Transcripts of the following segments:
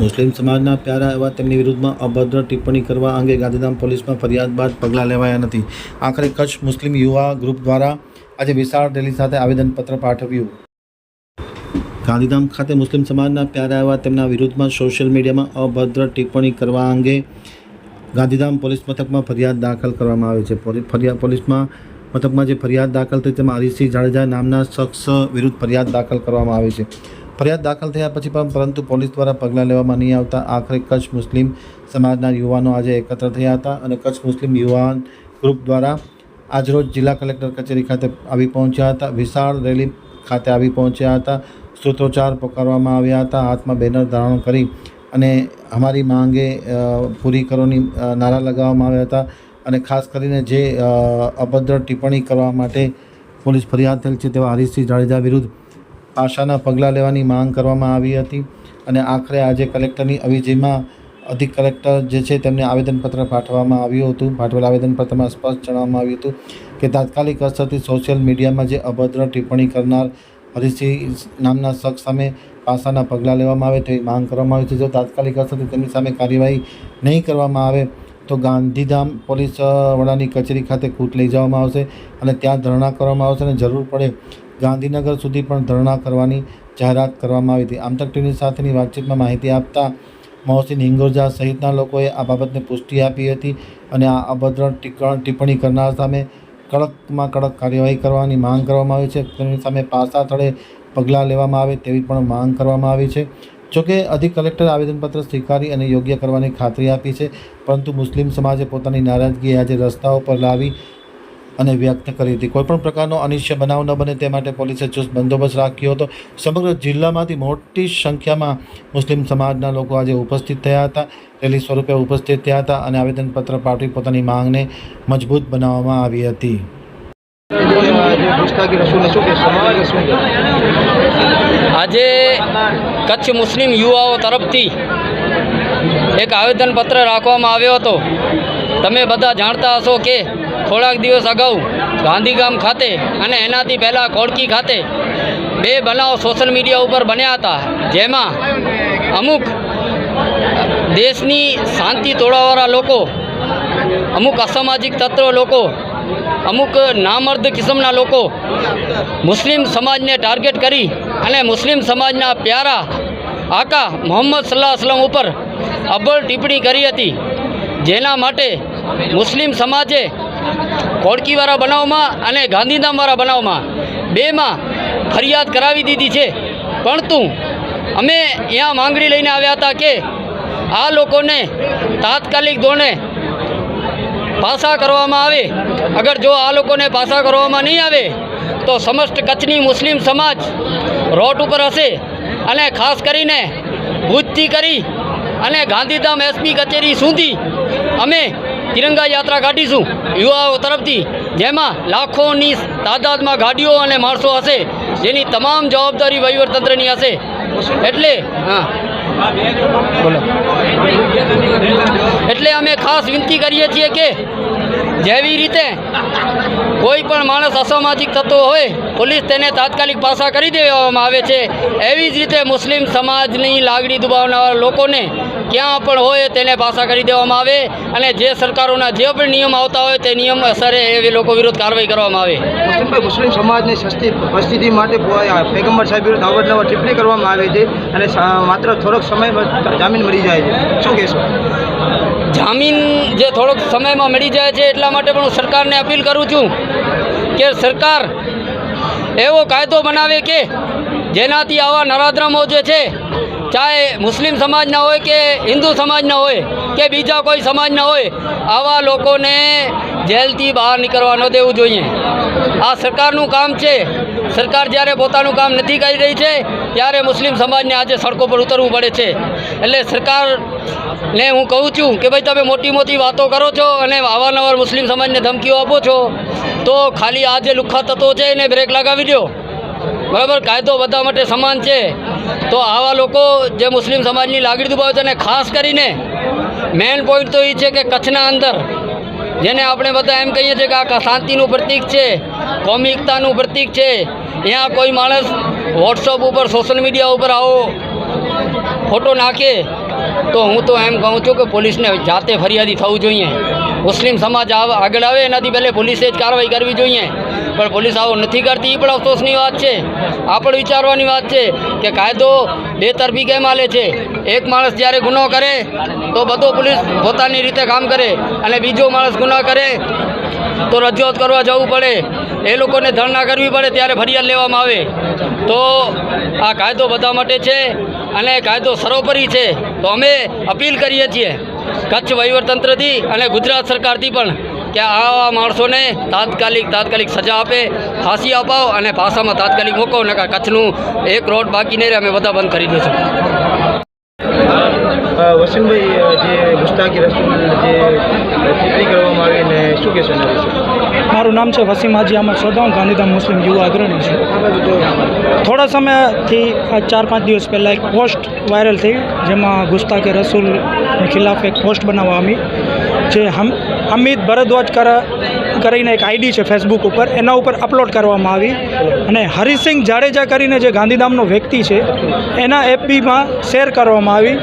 મુસ્લિમ સમાજના પ્યારા એવા તેમની વિરુદ્ધમાં અભદ્ર ટિપ્પણી કરવા અંગે ગાંધીધામ પોલીસમાં ફરિયાદ બાદ પગલાં લેવાયા નથી. આખરે કચ્છ મુસ્લિમ યુવા ગ્રુપ દ્વારા આજે વિશાળ રેલી સાથે આવેદનપત્ર પાઠવ્યું. ગાંધીધામ ખાતે મુસ્લિમ સમાજના પ્યારા એવા તેમના વિરુદ્ધમાં સોશિયલ મીડિયામાં અભદ્ર ટિપ્પણી કરવા અંગે ગાંધીધામ પોલીસ મથકમાં ફરિયાદ દાખલ કરવામાં આવી છે. ફરિયાદ પોલીસમાં મથકમાં જે ફરિયાદ દાખલ થઈ તેમાં હરીસિંહ જાડેજા નામના શખ્સ વિરુદ્ધ ફરિયાદ દાખલ કરવામાં આવી છે. ફરિયાદ દાખલ થયા પછી પણ પરંતુ પોલીસ દ્વારા પગલાં લેવામાં નહીં આવતા. આખરે કચ્છ મુસ્લિમ સમાજના યુવાનો આજે એકત્ર થયા હતા અને કચ્છ મુસ્લિમ યુવાન ગ્રુપ દ્વારા આજરોજ જિલ્લા કલેક્ટર કચેરી ખાતે આવી પહોંચ્યા હતા. વિશાળ રેલી ખાતે આવી પહોંચ્યા હતા. સૂત્રોચ્ચાર પોકારવામાં આવ્યા હતા. હાથમાં બેનર ધારણ કરી અને અમારી માંગે પૂરી કરોની નારા લગાવવામાં આવ્યા હતા અને ખાસ કરીને જે અભદ્ર ટિપ્પણી કરવા માટે પોલીસ ફરિયાદ થયેલ છે તેવા હરીશસિંહ જાડેજા વિરુદ્ધ પાશાના પગલાં લેવાની માંગ કરવામાં આવી હતી અને આખરે આજે કલેક્ટરની અવેજીમાં અધિક કલેક્ટર જે છે તેમને આવેદનપત્ર પાઠવવામાં આવ્યું હતું. પાઠવેલ આવેદનપત્રમાં સ્પષ્ટ જણાવવામાં આવ્યું હતું કે તાત્કાલિક અસરથી સોશિયલ મીડિયામાં જે અભદ્ર ટિપ્પણી કરનાર હરિસિંહ નામના શખ્સ સામે પાસાના પગલાં લેવામાં આવે તેવી માંગ કરવામાં આવી છે. જો તાત્કાલિક અસરથી તેમની સામે કાર્યવાહી નહીં કરવામાં આવે તો ગાંધીધામ પોલીસ વડાની કચેરી ખાતે કૂટ લઈ જવામાં આવશે અને ત્યાં ધરણા કરવામાં આવશે અને જરૂર પડે ગાંધીનગર સુધી પણ ધરણા કરવાની જાહેરાત કરવામાં આવી હતી. આમતક ટીવી સાથેની વાતચીતમાં માહિતી આપતા મોહસિન હિંગોરજા સહિતના લોકોએ આ બાબતને પુષ્ટિ આપી હતી અને આ અભદ્ર ટિપ્પણી કરનાર સામે કડકમાં કડક કાર્યવાહી કરવાની માંગ કરવામાં આવી છે. તેની સામે પાસા થળે પગલાં લેવામાં આવે તેવી પણ માંગ કરવામાં આવી છે. જોકે, અધિક કલેક્ટરે આવેદનપત્ર સ્વીકારી અને યોગ્ય કરવાની ખાતરી આપી છે, પરંતુ મુસ્લિમ સમાજે પોતાની નારાજગી આજે રસ્તાઓ પર લાવી અને વ્યક્ત કરી હતી. કોઈપણ પ્રકારનો અનિશ્ચય બનાવ ન બને તે માટે પોલીસે ચુસ્ત બંદોબસ્ત રાખ્યો હતો. સમગ્ર જિલ્લામાંથી મોટી સંખ્યામાં મુસ્લિમ સમાજના લોકો આજે ઉપસ્થિત થયા હતા. રેલી સ્વરૂપે ઉપસ્થિત થયા હતા અને આવેદનપત્ર પાઠવી પોતાની માંગને મજબૂત બનાવવામાં આવી હતી. આજે કચ્છ મુસ્લિમ યુવાઓ તરફથી એક આવેદનપત્ર રાખવામાં આવ્યો હતો. તમે બધા જાણતા હશો કે થોડાક દિવસ અગાઉ ગાંધીગામ ખાતે અને એનાથી પહેલાં કોડકી ખાતે બે બનાવ સોશિયલ મીડિયા ઉપર બન્યા હતા. જેમાં અમુક દેશની શાંતિ તોડવાવાળા લોકો, અમુક અસામાજિક તત્વો લોકો, અમુક નામર્દ કિસ્મના લોકો મુસ્લિમ સમાજને ટાર્ગેટ કરી અને મુસ્લિમ સમાજના પ્યારા આકા મોહમ્મદ સલ્લાહ અસલમ ઉપર અબ્બળ ટિપ્પણી કરી હતી. જેના માટે મુસ્લિમ સમાજે કોડકીવાળા બનાવમાં અને ગાંધીધામવાળા બનાવમાં બેમાં ફરિયાદ કરાવી દીધી છે. પરંતુ અમે અહીંયા માંગણી લઈને આવ્યા હતા કે આ લોકોને તાત્કાલિક ધોરણે પાસા કરવામાં આવે. અગર જો આ લોકોને પાસા કરવામાં નહીં આવે, તો સમસ્ત કચ્છની મુસ્લિમ સમાજ રોડ ઉપર હશે અને ખાસ કરીને ભૂજથી કરી અને ગાંધીધામ એસપી કચેરી સુધી અમે તિરંગા યાત્રા કાઢીશું. યુવાઓ તરફથી જેમાં લાખોની તાદાદમાં ગાડીઓ અને માણસો હશે, જેની તમામ જવાબદારી વહીવટતંત્રની હશે. એટલે, હા. બોલો. એટલે અમે ખાસ વિનંતી કરીએ છીએ કે જેવી રીતે કોઈ પણ માણસ અસામાજિક થતો હોય, પોલીસ તેને તાત્કાલિક પાસા કરી દેવામાં આવે છે. એવી જ રીતે મુસ્લિમ સમાજની લાગણી દુભાવનાર લોકોને ક્યાં પણ હોય તેને પાસા કરી દેવામાં આવે અને જે સરકારોના જે પણ નિયમ આવતા હોય તે નિયમ અસરે એવી લોકો વિરુદ્ધ કાર્યવાહી કરવામાં આવે. મુસ્લિમ સમાજની સસ્તી પરિસ્થિતિ માટે પેગમ્બર સાહેબ વિરુદ્ધ અવરનવર ટિપ્પણી કરવામાં આવે છે અને માત્ર થોડોક સમયમાં જામીન મળી જાય છે. શું કહેશો? જામીન જે થોડોક સમયમાં મળી જાય છે એટલા માટે પણ હું સરકારને અપીલ કરું છું કે સરકાર એવો કાયદો બનાવે કે જેનાથી આવા નરાધમો જે છે, ચાહે મુસ્લિમ સમાજના હોય કે હિન્દુ સમાજના હોય, કે બીજા કોઈ સમાજના હોય, આવા લોકોને જેલથી બહાર નીકળવા ન દેવું જોઈએ. આ સરકારનું કામ છે. સરકાર જ્યારે પોતાનું કામ નથી કરી રહી છે, ત્યારે મુસ્લિમ સમાજને આજે સડકો પર ઉતરવું પડે છે. એટલે સરકારને હું કહું છું કે ભાઈ તમે મોટી મોટી વાતો કરો છો અને અવારનવાર મુસ્લિમ સમાજને ધમકીઓ આપો છો, તો ખાલી આ જે લુખ્ખા તત્વો છે એને બ્રેક લગાવી દો. બરાબર, કાયદો બધા માટે સમાન છે. તો આવા લોકો જે મુસ્લિમ સમાજની લાગણી દુભાવે છે અને ખાસ કરીને મેઇન પોઈન્ટ તો એ છે કે કચ્છના અંદર, જેને આપણે બધા એમ કહીએ છીએ કે આ શાંતિનું પ્રતીક છે કોમી પ્રતીક છે ત્યાં કોઈ માણસ વોટ્સઅપ ઉપર સોશિયલ મીડિયા ઉપર આવો ફોટો નાખે, તો હું તો એમ કહું છું કે પોલીસને જાતે ફરિયાદી થવું જોઈએ. મુસ્લિમ સમાજ આગળ આવે, એનાથી પહેલે પોલીસે જ કાર્યવાહી કરવી જોઈએ. પણ પોલીસ આવો નથી કરતી એ પણ અફસોસની વાત છે. આ પણ વિચારવાની વાત છે કે કાયદો બે તરફી કેમ હાલે છે? એક માણસ જ્યારે ગુનો કરે, તો બધો પોલીસ પોતાની રીતે કામ કરે અને બીજો માણસ ગુનો કરે, તો રજૂઆત કરવા જવું પડે. એ લોકોને ધરણા કરવી પડે ત્યારે ફરિયાદ લેવામાં આવે. તો આ કાયદો બધા માટે છે અને કાયદો સર્વોપરી છે. તો અમે અપીલ કરીએ છીએ. કચ્છ વહીવટતંત્રથી અને ગુજરાત સરકારથી પણ કે આવા માણસોને તાત્કાલિક તાત્કાલિક સજા આપે ફાંસી અપાવો અને ભાષામાં તાત્કાલિક મોકલો ને કચ્છનું એક રોડ બાકી નહીં રહે અમે બધા બંધ કરી દઈશું. વસીમભાઈ જે ગુસ્તાકી રસૂલ જે ટિપ્પણી કરવામાં આવી ને શું કહેશો એના વિશે? મારું નામ છે વસીમ હાજી અહમદ સોદાઉં ગાંધીધામ મુસ્લિમ યુવા અગ્રણી છું. થોડા સમયથી આ ચાર પાંચ દિવસ પહેલાં એક પોસ્ટ વાયરલ થઈ જેમાં ગુસ્તાકે ખિલાફ એક પોસ્ટ બનાવવામાં આવી જે હમ અમિત ભરદ્વાજ કર, કરીને એક આઈડી છે ફેસબુક ઉપર, એના ઉપર અપલોડ કરવામાં આવી. અને હરિસિંહ જાડેજા કરીને જે ગાંધીધામનો વ્યક્તિ છે, એના એફબીમાં શેર કરવામાં આવી.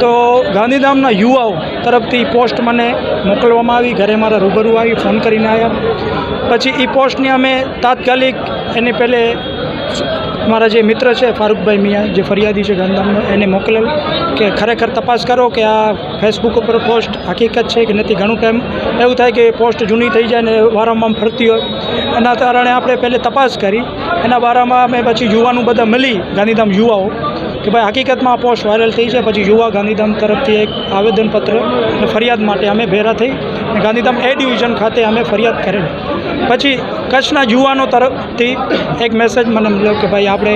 તો ગાંધીધામના યુવાઓ તરફથી પોસ્ટ મને મોકલવામાં આવી, ઘરે મારા રૂબરૂ આવી, ફોન કરીને આવ્યા. પછી એ પોસ્ટની અમે તાત્કાલિક એની પહેલે મારા જે મિત્ર છે, ફારૂકભાઈ મિયા, જે ફરિયાદી છે ગાંધીધામનો એને મોકલેલ કે ખરેખર તપાસ કરો કે આ ફેસબુક ઉપર પોસ્ટ હકીકત છે કે નથી. ઘણું ટાઈમ એવું થાય કે પોસ્ટ જૂની થઈ જાય ને વારંવાર ફરતી હોય. એના કારણે આપણે પહેલે તપાસ કરી. એના બારામાં અમે પછી યુવાનું બધા મળી, ગાંધીધામ યુવાઓ, કે ભાઈ હકીકતમાં આ પોસ્ટ વાયરલ થઈ છે. પછી યુવા ગાંધીધામ તરફથી એક આવેદનપત્ર અને ફરિયાદ માટે અમે ભેરા થઈ. ગાંધીધામ એ ડિવિઝન ખાતે અમે ફરિયાદ કરેલી. પછી કચ્છના યુવાનો તરફથી એક મેસેજ મને મળ્યો કે ભાઈ આપણે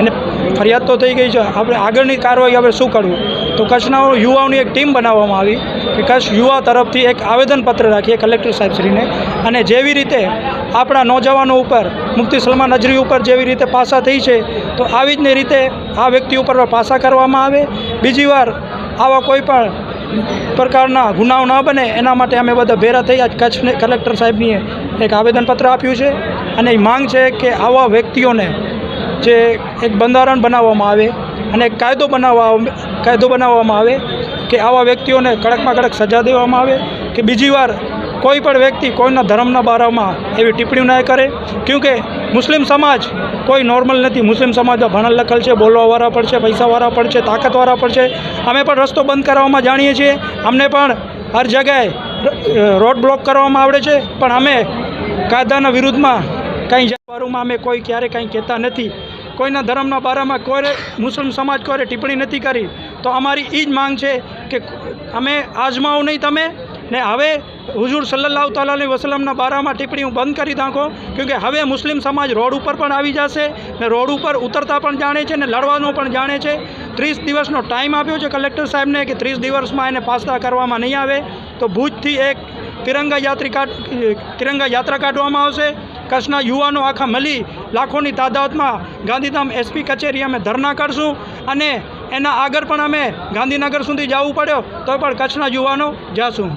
એને ફરિયાદ તો થઈ ગઈ છે, આપણે આગળની કાર્યવાહી આપણે શું કરવું? તો કચ્છના યુવાઓની એક ટીમ બનાવવામાં આવી કે કચ્છ યુવા તરફથી એક આવેદનપત્ર રાખીએ કલેક્ટર સાહેબશ્રીને. અને જેવી રીતે આપણા નોજવાનો ઉપર, મુફ્તી સલમાન નજરી ઉપર જેવી રીતે પાસા થઈ છે, તો આવી જ રીતે આ વ્યક્તિ ઉપર પાસા કરવામાં આવે. બીજી વાર આવા કોઈ પણ પ્રકારના ગુનાઓ ન બને, એના માટે અમે બધા ભેરા થઈ આજ કચ્છને કલેક્ટર સાહેબની એક આવેદનપત્ર આપ્યું છે અને એ માંગ છે કે આવા વ્યક્તિઓને જે એક બંધારણ બનાવવામાં આવે અને એક કાયદો બનાવવા કાયદો બનાવવામાં આવે કે આવા વ્યક્તિઓને કડકમાં કડક સજા દેવામાં આવે કે બીજી વાર કોઈ પણ વ્યક્તિ કોઈના ધર્મના બારામાં એવી ટિપ્પણી ના કરે કેમકે મુસ્લિમ સમાજ કોઈ નોર્મલ નથી. મુસ્લિમ સમાજમાં ભણેલ લખેલ છે, બોલવાવાળા પણ છે, પૈસાવાળા પણ છે, તાકાતવાળા પણ છે. અમે પણ રસ્તો બંધ કરવામાં જાણીએ છીએ. અમને પણ હર જગ્યાએ રોડ બ્લોક કરવામાં આવડે છે. પણ અમે કાયદાના વિરુદ્ધમાં કંઈ બારુમાં અમે કોઈ ક્યારે કંઈ કહેતા નથી. કોઈના ધર્મના બારામાં કોઈ મુસ્લિમ સમાજ કોઈ ટિપ્પણી નથી કરી, તો અમારી એ જ માંગ છે કે અમે આજમાવો નહીં તમે. ને હવે હુજુર સલ્લાહ તાલા વસલમના બારામાં બારામાં હું બંધ કરી નાખો, કેમકે હવે મુસ્લિમ સમાજ રોડ ઉપર પણ આવી જશે, ને રોડ ઉપર ઉતરતા પણ જાણે છે ને લડવાનું પણ જાણે છે. ત્રીસ દિવસનો ટાઈમ આપ્યો છે કલેક્ટર સાહેબને કે ત્રીસ દિવસમાં એને પાસતા કરવામાં નહીં આવે. તો ભુજથી એક તિરંગા યાત્રી કાઢ, તિરંગા યાત્રા કાઢવામાં આવશે. કચ્છના યુવાનો આખા મળી લાખોની તાદાદમાં ગાંધીધામ એસપી કચેરી અમે ધરના કરશું અને એના આગળ પણ અમે ગાંધીનગર સુધી જવું પડ્યો, તો પણ કચ્છના યુવાનો જાશું.